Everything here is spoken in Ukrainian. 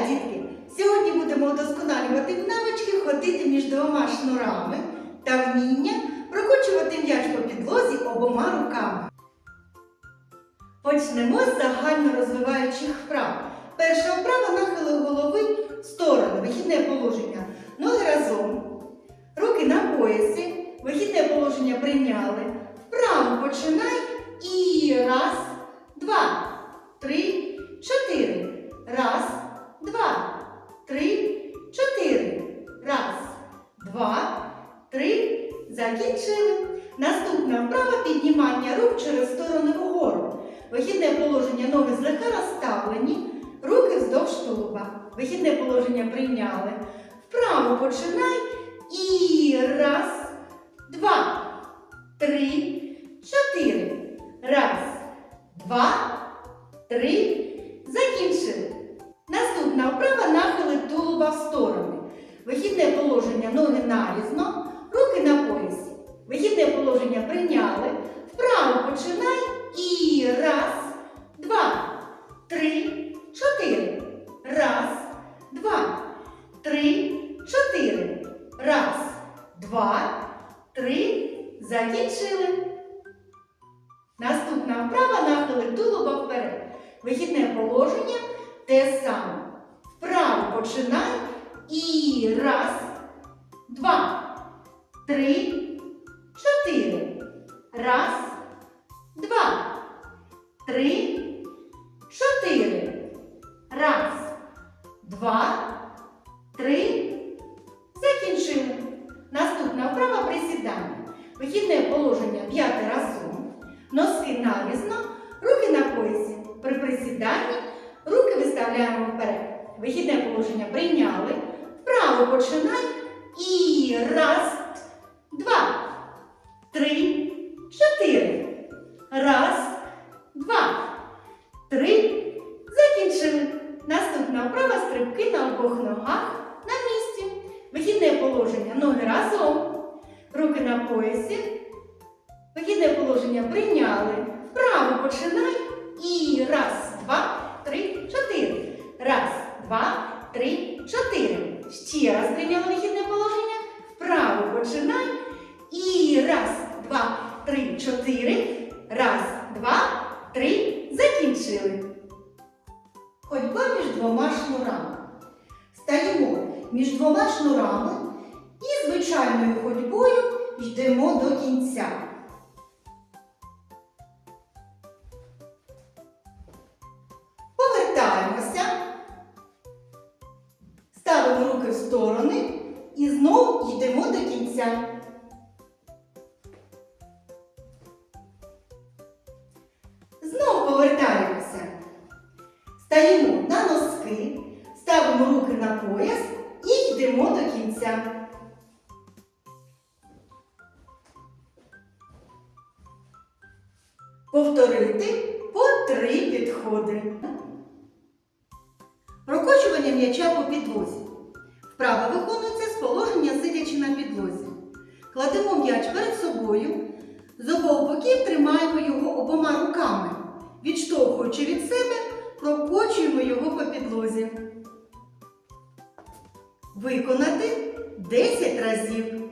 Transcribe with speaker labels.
Speaker 1: Дітки! Сьогодні будемо удосконалювати навички ходити між двома шнурами та вміння прокочувати м'яч по підлозі обома руками. Почнемо з загально розвиваючих вправ. Перша вправа нахили голови в сторони, вихідне положення. Ноги разом, руки на поясі, вихідне положення прийняли. Вправо починай Закінчили. Наступна вправа піднімання рук через сторони вгору. Вихідне положення ноги злегка розставлені, руки вздовж тулуба. Вихідне положення прийняли. Вправо починай. І раз, два, три, чотири. Раз, два, три. Закінчили. Наступна вправа нахили тулуба в сторони. Вихідне положення ноги нарізно, руки на поясі. Вихідне положення прийняли. Вправо починай. І раз, два, три, чотири. Раз, два, три, чотири. Раз, два, три. Закінчили. Наступна вправа нахили тулуба вперед. Вихідне положення те саме. Вправо починай. І раз, два, три. Раз, два, три, чотири. Раз, два, три. Закінчили. Наступна вправа присідання. Вихідне положення п'яте разом. Носки нарізно, руки на поясі. При присіданні руки виставляємо вперед. Вихідне положення прийняли. Вправо починай. І раз, обох ногах на місці. Вихідне положення ноги разом. Руки на поясі. Вихідне положення прийняли. Вправо починай. І раз, два, три, чотири. Раз, два, три, чотири. Ще раз прийняли між двома шнурами і звичайною ходьбою йдемо до кінця. Повертаємося, ставимо руки в сторони і знову йдемо до кінця. Знову повертаємося. Стаємо на носки, ставимо руки на пояс і йдемо до кінця. Повторити по три підходи. Прокочування м'яча по підлозі. Вправа виконується з положення сидячи на підлозі. Кладемо м'яч перед собою, з обох боків тримаємо його обома руками. Відштовхуючи від себе, прокочуємо його по підлозі. Виконати 10 разів.